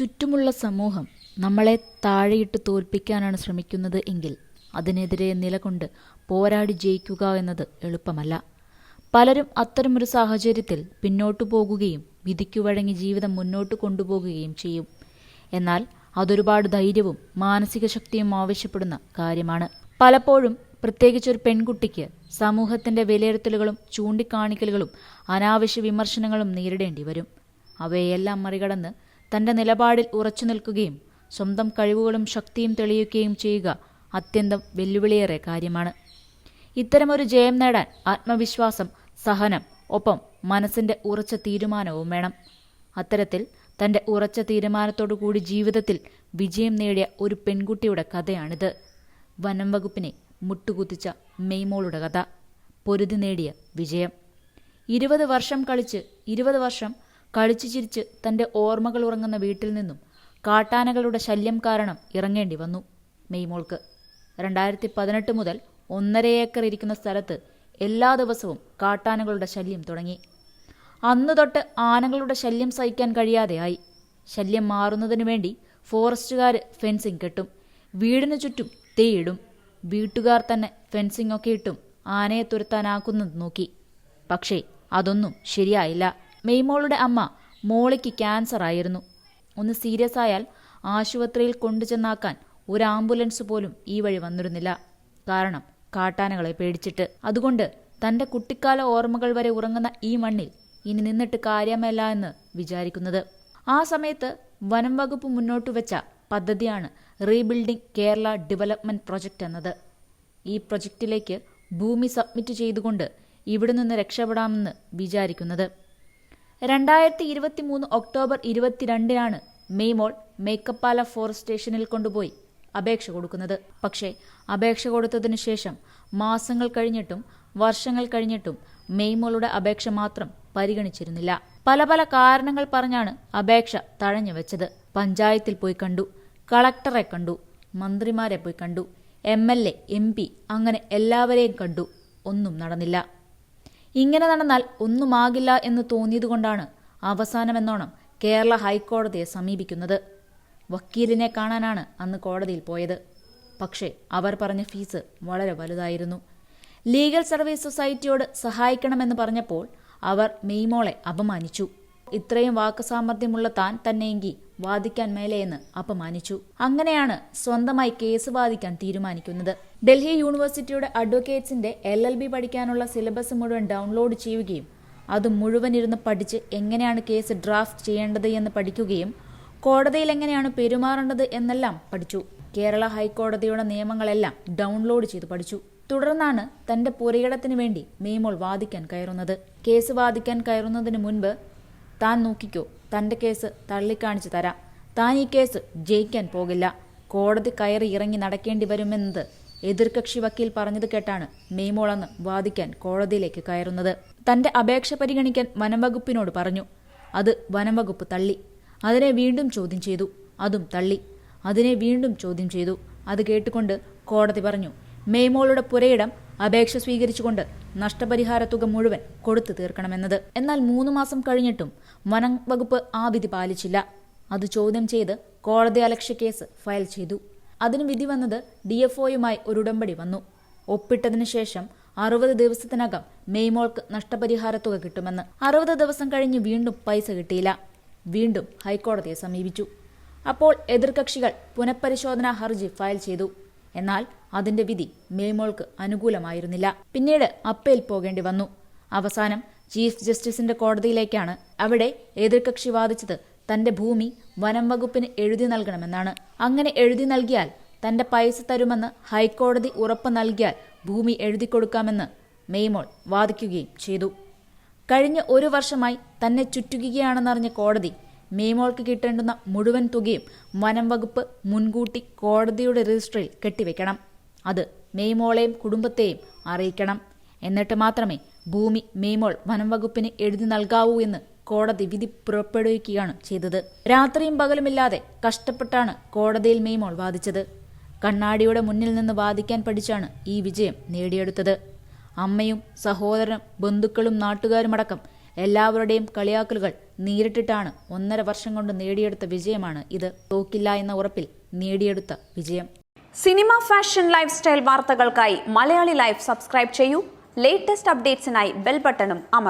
ചുറ്റുമുള്ള സമൂഹം നമ്മളെ താഴെയിട്ട് തോൽപ്പിക്കാനാണ് ശ്രമിക്കുന്നത് എങ്കിൽ അതിനെതിരെ നിലകൊണ്ട് പോരാടി ജയിക്കുക എന്നത് എളുപ്പമല്ല. പലരും അത്തരമൊരു സാഹചര്യത്തിൽ പിന്നോട്ടു പോകുകയും വിധിക്കു വഴങ്ങി ജീവിതം മുന്നോട്ട് കൊണ്ടുപോകുകയും ചെയ്യും. എന്നാൽ അതൊരുപാട് ധൈര്യവും മാനസിക ശക്തിയും ആവശ്യപ്പെടുന്ന കാര്യമാണ്. പലപ്പോഴും പ്രത്യേകിച്ചൊരു പെൺകുട്ടിക്ക് സമൂഹത്തിന്റെ വിലയിരുത്തലുകളും ചൂണ്ടിക്കാണിക്കലുകളും അനാവശ്യ വിമർശനങ്ങളും നേരിടേണ്ടി വരും. അവയെല്ലാം മറികടന്ന് തന്റെ നിലപാടിൽ ഉറച്ചു നിൽക്കുകയും സ്വന്തം കഴിവുകളും ശക്തിയും തെളിയിക്കുകയും ചെയ്യുക അത്യന്തം വെല്ലുവിളിയേറെ കാര്യമാണ്. ഇത്തരമൊരു ജയം നേടാൻ ആത്മവിശ്വാസം സഹനം ഒപ്പം മനസ്സിന്റെ ഉറച്ച തീരുമാനവും വേണം. അത്തരത്തിൽ തന്റെ ഉറച്ച തീരുമാനത്തോടു കൂടി ജീവിതത്തിൽ വിജയം നേടിയ ഒരു പെൺകുട്ടിയുടെ കഥയാണിത്. വനം വകുപ്പിനെ മുട്ടുകുത്തിച്ച മെയ്മോളുടെ കഥ. പൊരുതി നേടിയ വിജയം. ഇരുപത് വർഷം കളിച്ച് ഇരുപത് വർഷം കളിച്ചു ചിരിച്ച് തന്റെ ഓർമ്മകൾ ഉറങ്ങുന്ന വീട്ടിൽ നിന്നും കാട്ടാനകളുടെ ശല്യം കാരണം ഇറങ്ങേണ്ടി വന്നു. മെയ്മോൾക്ക് രണ്ടായിരത്തി പതിനെട്ട് മുതൽ ഒന്നര ഏക്കർ ഇരിക്കുന്ന സ്ഥലത്ത് എല്ലാ ദിവസവും കാട്ടാനകളുടെ ശല്യം തുടങ്ങി. അന്നു തൊട്ട് ആനകളുടെ ശല്യം സഹിക്കാൻ കഴിയാതെയായി ശല്യം മാറുന്നതിനു വേണ്ടി ഫോറസ്റ്റുകാർ ഫെൻസിങ് കെട്ടും. വീടിനു ചുറ്റും തീയിടും. വീട്ടുകാർ തന്നെ ഫെൻസിംഗ് ഒക്കെ ഇട്ടും ആനയെ തുരത്താനാക്കുന്നത് നോക്കി. പക്ഷേ അതൊന്നും ശരിയായില്ല. മെയ്മോളുടെ അമ്മ മോളിക്ക് ക്യാൻസർ ആയിരുന്നു ഒന്ന് സീരിയസ് ആയാൽ ആശുപത്രിയിൽ കൊണ്ടുചെന്നാക്കാൻ ഒരു ആംബുലൻസ് പോലും ഈ വഴി വന്നിരുന്നില്ല. കാരണം കാട്ടാനകളെ പേടിച്ചിട്ട്. അതുകൊണ്ട് തന്റെ കുട്ടിക്കാല ഓർമ്മകൾ വരെ ഉറങ്ങുന്ന ഈ മണ്ണിൽ ഇനി നിന്നിട്ട് കാര്യമല്ല എന്ന് വിചാരിക്കുന്നത്. ആ സമയത്ത് വനം വകുപ്പ് മുന്നോട്ട് വെച്ച പദ്ധതിയാണ് റീബിൽഡിംഗ് കേരള ഡെവലപ്മെന്റ് പ്രൊജക്ട് എന്നത്. ഈ പ്രൊജക്റ്റിലേക്ക് ഭൂമി സബ്മിറ്റ് ചെയ്തുകൊണ്ട് ഇവിടെ നിന്ന് രക്ഷപ്പെടാമെന്ന് വിചാരിക്കുന്നത്. രണ്ടായിരത്തി ഇരുപത്തി മൂന്ന് ഒക്ടോബർ ഇരുപത്തിരണ്ടിനാണ് മെയ്മോൾ മേക്കപ്പാല ഫോറസ്റ്റ് സ്റ്റേഷനിൽ കൊണ്ടുപോയി അപേക്ഷ കൊടുക്കുന്നത്. പക്ഷേ അപേക്ഷ കൊടുത്തതിനു ശേഷം മാസങ്ങൾ കഴിഞ്ഞിട്ടും വർഷങ്ങൾ കഴിഞ്ഞിട്ടും മെയ്മോളുടെ അപേക്ഷ മാത്രം പരിഗണിച്ചിരുന്നില്ല. പല പല കാരണങ്ങൾ പറഞ്ഞാണ് അപേക്ഷ തഴഞ്ഞു വെച്ചത്. പഞ്ചായത്തിൽ പോയി കണ്ടു കളക്ടറെ കണ്ടു മന്ത്രിമാരെ പോയി കണ്ടു M L A M P അങ്ങനെ എല്ലാവരെയും കണ്ടു. ഒന്നും നടന്നില്ല. ഇങ്ങനെ നടന്നാൽ ഒന്നുമാകില്ല എന്ന് തോന്നിയതുകൊണ്ടാണ് അവസാനമെന്നോണം കേരള ഹൈക്കോടതിയെ സമീപിക്കുന്നത്. വക്കീലിനെ കാണാനാണ് അന്ന് കോടതിയിൽ പോയത്. പക്ഷേ അവർ പറഞ്ഞ ഫീസ് വളരെ വലുതായിരുന്നു. ലീഗൽ സർവീസ് സൊസൈറ്റിയോട് സഹായിക്കണമെന്ന് പറഞ്ഞപ്പോൾ അവർ മെയ്മോളെ അപമാനിച്ചു. ഇത്രയും വാക്കുസാമർഥ്യമുള്ള താൻ തന്നെയെങ്കിൽ വാദിക്കാൻ മേലെയെന്ന് അപമാനിച്ചു. അങ്ങനെയാണ് സ്വന്തമായി കേസ് വാദിക്കാൻ തീരുമാനിക്കുന്നത്. ഡൽഹി യൂണിവേഴ്സിറ്റിയുടെ അഡ്വക്കേറ്റ്സിന്റെ എൽ എൽ ബി പഠിക്കാനുള്ള സിലബസ് മുഴുവൻ ഡൗൺലോഡ് ചെയ്യുകയും അത് മുഴുവൻ ഇരുന്ന് പഠിച്ച് എങ്ങനെയാണ് കേസ് ഡ്രാഫ്റ്റ് ചെയ്യേണ്ടത് എന്ന് പഠിക്കുകയും കോടതിയിൽ എങ്ങനെയാണ് പെരുമാറേണ്ടത് എന്നെല്ലാം പഠിച്ചു. കേരള ഹൈക്കോടതിയുടെ നിയമങ്ങളെല്ലാം ഡൗൺലോഡ് ചെയ്ത് പഠിച്ചു. തുടർന്നാണ് തന്റെ പുരയിടത്തിന് വേണ്ടി മേമോൾ വാദിക്കാൻ കയറുന്നത്. കേസ് വാദിക്കാൻ കയറുന്നതിന് മുൻപ് താൻ നോക്കിക്കോ തന്റെ കേസ് തള്ളിക്കാണിച്ചു തരാം. താൻ ഈ കേസ് ജയിക്കാൻ പോകില്ല. കോടതി കയറി ഇറങ്ങി നടക്കേണ്ടി വരുമെന്നത് എതിർകക്ഷി വക്കീൽ പറഞ്ഞത് കേട്ടാണ് മെയ്മോളന്ന് വാദിക്കാൻ കോടതിയിലേക്ക് കയറുന്നത്. തന്റെ അപേക്ഷ പരിഗണിക്കാൻ വനംവകുപ്പിനോട് പറഞ്ഞു. അത് വനംവകുപ്പ് തള്ളി. അതിനെ വീണ്ടും ചോദ്യം ചെയ്തു. അതും തള്ളി. അതിനെ വീണ്ടും ചോദ്യം ചെയ്തു. അത് കേട്ടുകൊണ്ട് കോടതി പറഞ്ഞു മെയ്മോളുടെ പുരയിടം അപേക്ഷ സ്വീകരിച്ചുകൊണ്ട് നഷ്ടപരിഹാര തുക മുഴുവൻ കൊടുത്തു തീർക്കണമെന്നത്. എന്നാൽ മൂന്ന് മാസം കഴിഞ്ഞിട്ടും വനം വകുപ്പ് ആ വിധി പാലിച്ചില്ല. അത് ചോദ്യം ചെയ്ത് കോടതി അലക്ഷ്യ കേസ് ഫയൽ ചെയ്തു. അതിന് വിധി വന്നത് ഡി എഫ് ഒയുമായി ഒരു ഉടമ്പടി വന്നു. ഒപ്പിട്ടതിനു ശേഷം അറുപത് ദിവസത്തിനകം മെയ്മോൾക്ക് നഷ്ടപരിഹാര തുക കിട്ടുമെന്ന്. അറുപത് ദിവസം കഴിഞ്ഞ് വീണ്ടും പൈസ കിട്ടിയില്ല. വീണ്ടും ഹൈക്കോടതിയെ സമീപിച്ചു. അപ്പോൾ എതിർകക്ഷികൾ പുനഃപരിശോധനാ ഹർജി ഫയൽ ചെയ്തു. എന്നാൽ അതിന്റെ വിധി മേമോൾക്ക് അനുകൂലമായിരുന്നില്ല. പിന്നീട് അപ്പേൽ പോകേണ്ടി വന്നു. അവസാനം ചീഫ് ജസ്റ്റിസിന്റെ കോടതിയിലേക്കാണ് അവിടെ എതിർകക്ഷി വാദിച്ചത് തന്റെ ഭൂമി വനം വകുപ്പിന് എഴുതി നൽകണമെന്നാണ്. അങ്ങനെ എഴുതി നൽകിയാൽ തന്റെ പൈസ തരുമെന്ന് ഹൈക്കോടതി ഉറപ്പ് നൽകിയാൽ ഭൂമി എഴുതി കൊടുക്കാമെന്ന് മെയ്മോൾ വാദിക്കുകയും ചെയ്തു. കഴിഞ്ഞ ഒരു വർഷമായി തന്നെ ചുറ്റുകയാണെന്നറിഞ്ഞ കോടതി മേമോൾക്ക് കിട്ടേണ്ടുന്ന മുഴുവൻ തുകയും വനം വകുപ്പ് മുൻകൂട്ടി കോടതിയുടെ രജിസ്റ്ററിൽ കെട്ടിവെക്കണം. അത് മേമോളെയും കുടുംബത്തെയും അറിയിക്കണം. എന്നിട്ട് മാത്രമേ ഭൂമി മേമോൾ വനം വകുപ്പിന് എഴുതി നൽകാവൂ എന്ന് കോടതി വിധി പുറപ്പെടുവിക്കുകയാണ് ചെയ്തത്. രാത്രിയും പകലുമില്ലാതെ കഷ്ടപ്പെട്ടാണ് കോടതിയിൽ മേമോൾ വാദിച്ചത്. കണ്ണാടിയുടെ മുന്നിൽ നിന്ന് വാദിക്കാൻ പഠിച്ചാണ് ഈ വിജയം നേടിയെടുത്തത്. അമ്മയും സഹോദരനും ബന്ധുക്കളും നാട്ടുകാരുമടക്കം എല്ലാവരുടെയും കളിയാക്കലുകൾ നേരിട്ടിട്ടാണ് ഒന്നര വർഷം കൊണ്ട് നേടിയെടുത്ത വിജയമാണ് ഇത്. തോക്കില്ല എന്ന ഉറപ്പിൽ നേടിയെടുത്ത വിജയം. സിനിമ ഫാഷൻ ലൈഫ് സ്റ്റൈൽ വാർത്തകൾക്കായി മലയാളി ലൈഫ് സബ്സ്ക്രൈബ് ചെയ്യൂ. ലേറ്റസ്റ്റ് അപ്ഡേറ്റ്സിനായി ബെൽ ബട്ടണും അമർ